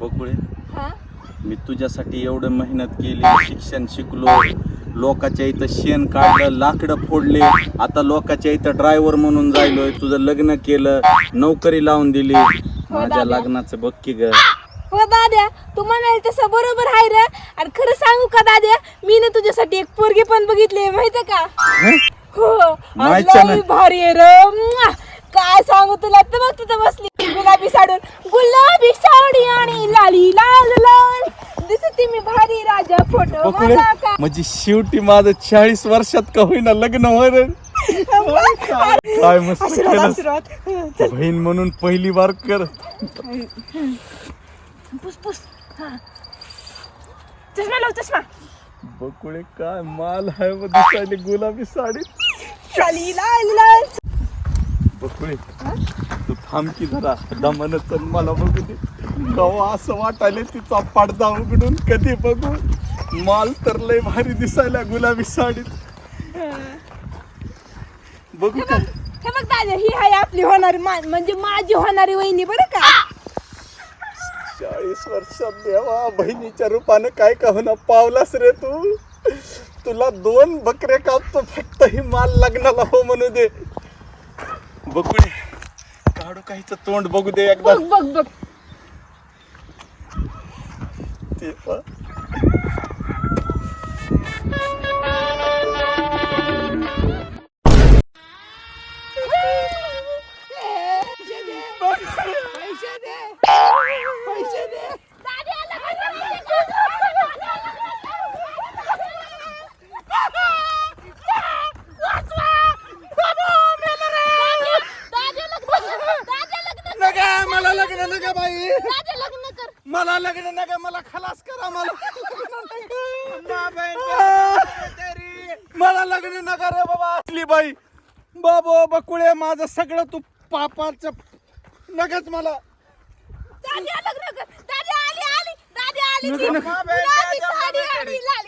बकुळे हा? मी तुझ्यासाठी एवढं मेहनत केली शिक्षण शिकलो लोकाच्या इथं शेण काढलं लाकडं फोडले. आता लोकाच्या इथं ड्रायव्हर म्हणून जायलोय तुझं लग्न केलं नोकरी लावून दिली. माझ्या दादा. लग्नाचं बघ की ग. हो दाद्या तू म्हणाल तसं बरोबर आहे रे आणि खरं सांगू का दाद्या मी ना तुझ्यासाठी एक पोरगी पण बघितली माहिती का? हं? हो. आणि लई. भारी आहे रे. म्वा! काय सांगू तुला? तर बघ तिथं बसली. आणि लाली लाल लाल. दिसते मी भारी राजा फोटो बकुळे माझा का? म्हणजे शेवटी माझं चाळीस वर्षात का होईना लग्न होईल काय मस्त आशीर्वाद केलं आशीर्वाद. बहीण म्हणून पहिली बार कर. पुस पुस. हा. चष्मा लाव चष्मा. बकुळे काय माल आहे व दिसायले गुलाबी साडी. लाली लाल लाल. बकुळे तू थांब की जरा. दमन तर मला बघू दे. कवा असं वाटायले तिचा पडदा उघडून कधी बघू? माल तर लय भारी दिसायला गुलाबी साडीत. बघू हे का? बघ हे बघ दादा ही आहे आपली होणारी मा- म्हणजे माझी होणारी वहिनी बरं का? चाळीस वर्षात देवा बहिणीच्या रूपानं काय का होणार पावलास रे तू. तुला दोन बकरे कापतो फक्त ही माल लग्नाला हो म्हणू दे. बकुळे काढू काहीच तोंड बघू दे एकदा. बघ बघ बघ. ते पहा. पैसे दे. पैसे दे. नका मला लग्न नका बाई. मला लग्न नका मला खलास करा मला. मला लग्न नका रे बाबा असली बाई. बाबा बकुळे माझं सगळं तू पापाचं नकाच मला. दादी लग्न कर. दादी आली आली. दादी आली ती लग्न- गुलाबी साडी आणि लाली